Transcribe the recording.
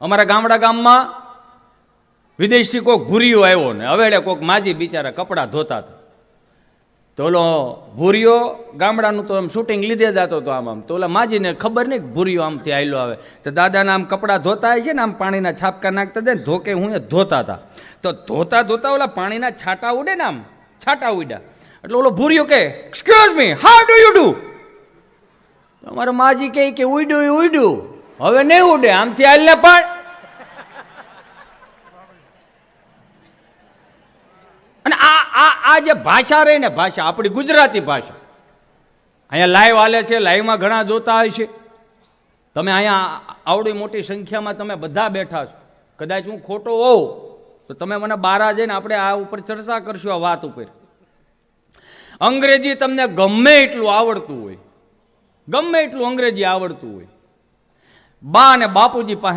અમારા ગામડા ગામમાં વિદેશથી કોઈક ભૂરીઓ આવ્યો ને હવેડે કોઈક માજી બિચારા કપડાં ધોતા હતા. તો ઓલો ભૂરીયો ગામડાનું તો આમ શૂટિંગ લીધે જતો હતો આમ આમ. તો ઓલા માજીને ખબર નહીં ભૂરીઓ આમથી આયલો આવે. તો દાદાના આમ કપડાં ધોતા હોય છે ને, આમ પાણીના છાપકા નાખતા હતા ને, ધોકે હું એ ધોતા હતા. તો ધોતા ધોતા ઓલા પાણીના છાંટા ઉડે ને આમ, છાંટા ઉડ્યા. એટલે ઓલો ભૂરીઓ કે excuse me how do you do અમારો માજી કહે કે, ઉડ્યું ઉડ્યું. હવે નહીં ઉડે, આમથી હાલ ને પણ અને આ આ આ જે ભાષા રહી ને ભાષા, આપણી ગુજરાતી ભાષા, અહીંયા લાઈવ હાલે છે લાઈવમાં ઘણા જોતા હોય છે. તમે અહીંયા આવડી મોટી સંખ્યામાં તમે બધા બેઠા છો. કદાચ હું ખોટો હોઉં, તો તમે મને બારા જઈને આપણે આ ઉપર ચર્ચા કરશું, આ વાત ઉપર. અંગ્રેજી તમને ગમે એટલું આવડતું હોય. ગમે એટલું અંગ્રેજી આવડતું હોય. બા અને બાપુજી પાસે